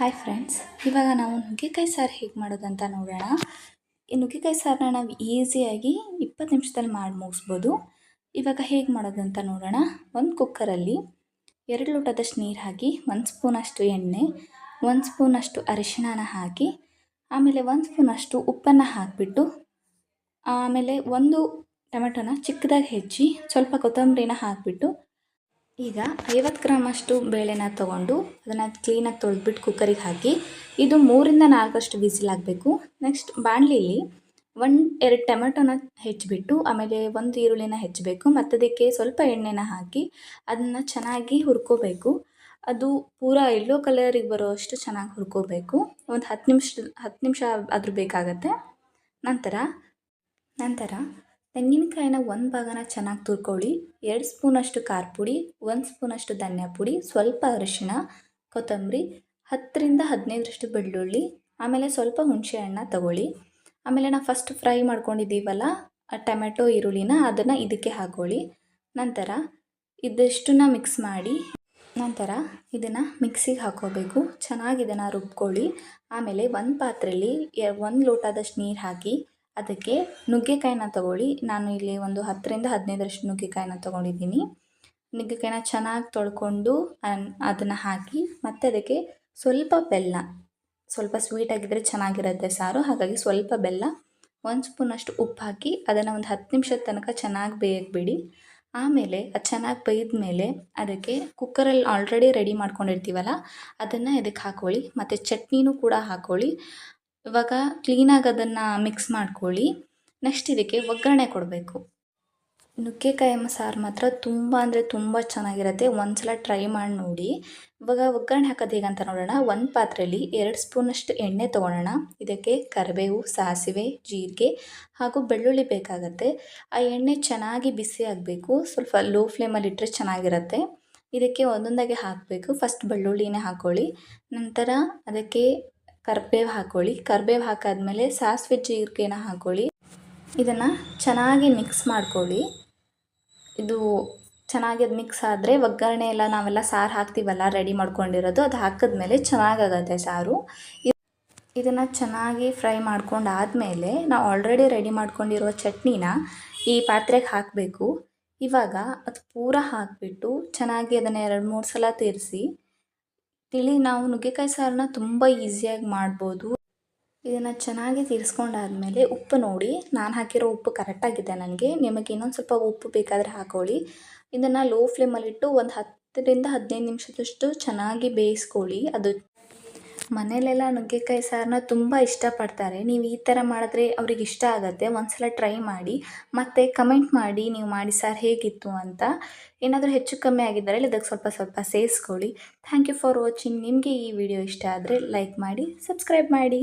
Hi friends ಇವಾಗ ನಾವು ನುಗ್ಗೆಕಾಯಿ ಸಾರು ಹೇಗೆ ಮಾಡೋದಂತ ನೋಡೋಣ. ಈ ನುಗ್ಗೆಕಾಯಿ ಸಾರನ್ನ ನಾವು ಈಸಿಯಾಗಿ ಇಪ್ಪತ್ತು ನಿಮಿಷದಲ್ಲಿ ಮಾಡಿ ಮುಗಿಸ್ಬೋದು. ಇವಾಗ ಹೇಗೆ ಮಾಡೋದಂತ ನೋಡೋಣ. ಒಂದು ಕುಕ್ಕರಲ್ಲಿ ಎರಡು ಲೋಟದಷ್ಟು ನೀರು ಹಾಕಿ, ಒಂದು ಸ್ಪೂನಷ್ಟು ಎಣ್ಣೆ, ಒಂದು ಸ್ಪೂನಷ್ಟು ಅರಿಶಿಣನ ಹಾಕಿ, ಆಮೇಲೆ ಒಂದು ಸ್ಪೂನಷ್ಟು ಉಪ್ಪನ್ನು ಹಾಕಿಬಿಟ್ಟು, ಆಮೇಲೆ ಒಂದು ಟೊಮೆಟೊನ ಚಿಕ್ಕದಾಗಿ ಹೆಚ್ಚಿ, ಸ್ವಲ್ಪ ಕೊತ್ತಂಬರಿನ ಹಾಕಿಬಿಟ್ಟು ಈಗ ಐವತ್ತು ಗ್ರಾಮಷ್ಟು ಬೇಳೆನ ತೊಗೊಂಡು ಅದನ್ನು ಕ್ಲೀನಾಗಿ ತೊಳೆದ್ಬಿಟ್ಟು ಕುಕ್ಕರಿಗೆ ಹಾಕಿ ಇದು ಮೂರಿಂದ ನಾಲ್ಕಷ್ಟು ವಿಸಿಲ್ ಆಗಬೇಕು ನೆಕ್ಸ್ಟ್ ಬಾಣಲಿಲಿ ಒಂದು, ಎರಡು ಟೊಮೆಟೊನ ಹೆಚ್ಚಿಬಿಟ್ಟು ಆಮೇಲೆ ಒಂದು ಈರುಳ್ಳಿನ ಹೆಚ್ಚಬೇಕು. ಮತ್ತು ಅದಕ್ಕೆ ಸ್ವಲ್ಪ ಎಣ್ಣೆನ ಹಾಕಿ ಅದನ್ನು ಚೆನ್ನಾಗಿ ಹುರ್ಕೋಬೇಕು. ಅದು ಪೂರ ಎಲ್ಲೋ ಕಲರಿಗೆ ಬರೋ ಅಷ್ಟು ಚೆನ್ನಾಗಿ ಹುರ್ಕೋಬೇಕು. ಒಂದು ಹತ್ತು ನಿಮಿಷ ಹತ್ತು ನಿಮಿಷ ಆದರೂ ಬೇಕಾಗತ್ತೆ. ನಂತರ ನಂತರ ತೆಂಗಿನಕಾಯಿನ ಒಂದು ಭಾಗನ ಚೆನ್ನಾಗಿ ತುರ್ಕೊಳ್ಳಿ. ಎರಡು ಸ್ಪೂನಷ್ಟು ಖಾರ ಪುಡಿ, ಒಂದು ಸ್ಪೂನಷ್ಟು ಧನಿಯಾ ಪುಡಿ, ಸ್ವಲ್ಪ ಅರಿಶಿಣ, ಕೊತ್ತಂಬರಿ, ಹತ್ತರಿಂದ ಹದಿನೈದರಷ್ಟು ಬೆಳ್ಳುಳ್ಳಿ, ಆಮೇಲೆ ಸ್ವಲ್ಪ ಹುಣಸೆ ಹಣ್ಣ ತಗೊಳ್ಳಿ. ಆಮೇಲೆ ನಾವು ಫಸ್ಟ್ ಫ್ರೈ ಮಾಡ್ಕೊಂಡಿದ್ದೀವಲ್ಲ ಟೊಮೆಟೊ, ಈರುಳ್ಳಿನ ಅದನ್ನು ಇದಕ್ಕೆ ಹಾಕೊಳ್ಳಿ. ನಂತರ ಇದಿಷ್ಟನ್ನ ಮಿಕ್ಸ್ ಮಾಡಿ, ನಂತರ ಇದನ್ನು ಮಿಕ್ಸಿಗೆ ಹಾಕೋಬೇಕು. ಚೆನ್ನಾಗಿ ಇದನ್ನು ರುಬ್ಕೊಳ್ಳಿ. ಆಮೇಲೆ ಒಂದು ಪಾತ್ರೆಯಲ್ಲಿ ಒಂದು ಲೋಟದಷ್ಟು ನೀರು ಹಾಕಿ ಅದಕ್ಕೆ ನುಗ್ಗೆಕಾಯಿನ ತಗೊಳ್ಳಿ. ನಾನು ಇಲ್ಲಿ ಒಂದು ಹತ್ತರಿಂದ ಹದಿನೈದರಷ್ಟು ನುಗ್ಗೆಕಾಯಿನ ತೊಗೊಂಡಿದ್ದೀನಿ. ನುಗ್ಗೆಕಾಯಿನ ಚೆನ್ನಾಗಿ ತೊಳ್ಕೊಂಡು ಅದನ್ನು ಹಾಕಿ, ಮತ್ತು ಅದಕ್ಕೆ ಸ್ವಲ್ಪ ಬೆಲ್ಲ. ಸ್ವಲ್ಪ ಸ್ವೀಟಾಗಿದ್ದರೆ ಚೆನ್ನಾಗಿರುತ್ತೆ ಸಾರು. ಹಾಗಾಗಿ ಸ್ವಲ್ಪ ಬೆಲ್ಲ, ಒಂದು ಸ್ಪೂನಷ್ಟು ಉಪ್ಪು ಹಾಕಿ ಅದನ್ನು ಒಂದು ಹತ್ತು ನಿಮಿಷದ ತನಕ ಚೆನ್ನಾಗಿ ಬೇಯಕ್ಕೆ ಬಿಡಿ ಆಮೇಲೆ ಅದು ಚೆನ್ನಾಗಿ ಬೇಯ್ದ ಮೇಲೆ ಅದಕ್ಕೆ ಕುಕ್ಕರಲ್ಲಿ ಆಲ್ರೆಡಿ ರೆಡಿ ಮಾಡ್ಕೊಂಡಿರ್ತೀವಲ್ಲ, ಅದನ್ನು ಇದಕ್ಕೆ ಹಾಕ್ಕೊಳ್ಳಿ ಮತ್ತು ಚಟ್ನಿನೂ ಕೂಡ ಹಾಕ್ಕೊಳ್ಳಿ ಇವಾಗ ಕ್ಲೀನಾಗಿ ಅದನ್ನು ಮಿಕ್ಸ್ ಮಾಡ್ಕೊಳ್ಳಿ. ನೆಕ್ಸ್ಟ್ ಇದಕ್ಕೆ ಒಗ್ಗರಣೆ ಕೊಡಬೇಕು. ನುಗ್ಗೆಕಾಯಿ ಸಾರು ಮಾತ್ರ ತುಂಬ ಅಂದರೆ ತುಂಬ ಚೆನ್ನಾಗಿರುತ್ತೆ. ಒಂದು ಸಲ ಟ್ರೈ ಮಾಡಿ ನೋಡಿ. ಇವಾಗ ಒಗ್ಗರಣೆ ಹಾಕೋದು ಹೇಗಂತ ನೋಡೋಣ. ಒಂದು ಪಾತ್ರೆಯಲ್ಲಿ ಎರಡು ಸ್ಪೂನಷ್ಟು ಎಣ್ಣೆ ತೊಗೊಳೋಣ ಇದಕ್ಕೆ ಕರಿಬೇವು, ಸಾಸಿವೆ, ಜೀರಿಗೆ ಹಾಗೂ ಬೆಳ್ಳುಳ್ಳಿ ಬೇಕಾಗತ್ತೆ. ಆ ಎಣ್ಣೆ ಚೆನ್ನಾಗಿ ಬಿಸಿ ಆಗಬೇಕು. ಸ್ವಲ್ಪ ಲೋ ಫ್ಲೇಮಲ್ಲಿ ಇಟ್ಟರೆ ಚೆನ್ನಾಗಿರುತ್ತೆ. ಇದಕ್ಕೆ ಒಂದೊಂದಾಗಿ ಹಾಕಬೇಕು. ಫಸ್ಟ್ ಬೆಳ್ಳುಳ್ಳಿನೇ ಹಾಕ್ಕೊಳ್ಳಿ ನಂತರ ಅದಕ್ಕೆ ಕರ್ಬೇವು ಹಾಕ್ಕೊಳ್ಳಿ ಕರ್ಬೇವು ಹಾಕಾದ್ಮೇಲೆ ಸಾಸಿವೆ ಜೀರಿಗೆನ ಹಾಕ್ಕೊಳ್ಳಿ ಇದನ್ನು ಚೆನ್ನಾಗಿ ಮಿಕ್ಸ್ ಮಾಡ್ಕೊಳ್ಳಿ. ಇದು ಚೆನ್ನಾಗಿ ಅದು ಮಿಕ್ಸ್ ಆದರೆ ಒಗ್ಗರಣೆ ಎಲ್ಲ ನಾವೆಲ್ಲ ಸಾರು ಹಾಕ್ತೀವಲ್ಲ ರೆಡಿ ಮಾಡ್ಕೊಂಡಿರೋದು, ಅದು ಹಾಕಿದ್ಮೇಲೆ ಚೆನ್ನಾಗಾಗತ್ತೆ ಸಾರು. ಇದನ್ನು ಚೆನ್ನಾಗಿ ಫ್ರೈ ಮಾಡ್ಕೊಂಡು ಆದಮೇಲೆ ನಾವು ಆಲ್ರೆಡಿ ರೆಡಿ ಮಾಡ್ಕೊಂಡಿರೋ ಚಟ್ನಿನ ಈ ಪಾತ್ರೆಗೆ ಹಾಕಬೇಕು. ಇವಾಗ ಅದು ಪೂರ ಹಾಕಿಬಿಟ್ಟು ಚೆನ್ನಾಗಿ ಅದನ್ನು ಎರಡು ಮೂರು ಸಲ ತಿರ್ಸಿ ತಿಳಿ ನಾವು ನುಗ್ಗೆಕಾಯಿ ಸಾರನ್ನ ತುಂಬ ಈಸಿಯಾಗಿ ಮಾಡ್ಬೋದು. ಇದನ್ನು ಚೆನ್ನಾಗಿ ತೀರಿಸ್ಕೊಂಡಾದ್ಮೇಲೆ ಉಪ್ಪು ನೋಡಿ, ನಾನು ಹಾಕಿರೋ ಉಪ್ಪು ಕರೆಕ್ಟಾಗಿದೆ ನನಗೆ. ನಿಮಗೆ ಇನ್ನೊಂದು ಸ್ವಲ್ಪ ಉಪ್ಪು ಬೇಕಾದರೆ ಹಾಕೊಳ್ಳಿ. ಇದನ್ನು ಲೋ ಫ್ಲೇಮಲ್ಲಿಟ್ಟು ಒಂದು ಹತ್ತರಿಂದ ಹದಿನೈದು ನಿಮಿಷದಷ್ಟು ಚೆನ್ನಾಗಿ ಬೇಯಿಸ್ಕೊಳ್ಳಿ. ಅದು ಮನೆಯಲ್ಲೆಲ್ಲ ನುಗ್ಗೆಕಾಯಿ ಸಾರನ್ನ ತುಂಬ ಇಷ್ಟಪಡ್ತಾರೆ. ನೀವು ಈ ಥರ ಮಾಡಿದ್ರೆ ಅವ್ರಿಗೆ ಇಷ್ಟ ಆಗುತ್ತೆ. ಒಂದು ಸಲ ಟ್ರೈ ಮಾಡಿ. ಮತ್ತು ಕಮೆಂಟ್ ಮಾಡಿ, ನೀವು ಮಾಡಿ ಸಾರು ಹೇಗಿತ್ತು ಅಂತ. ಏನಾದರೂ ಹೆಚ್ಚು ಕಮ್ಮಿ ಆಗಿದ್ದರೆ ಇದಕ್ಕೆ ಸ್ವಲ್ಪ ಸ್ವಲ್ಪ ಸೇರಿಸ್ಕೊಳ್ಳಿ. Thank you for watching. ನಿಮಗೆ ಈ ವಿಡಿಯೋ ಇಷ್ಟ ಆದರೆ ಲೈಕ್ ಮಾಡಿ, ಸಬ್ಸ್ಕ್ರೈಬ್ ಮಾಡಿ.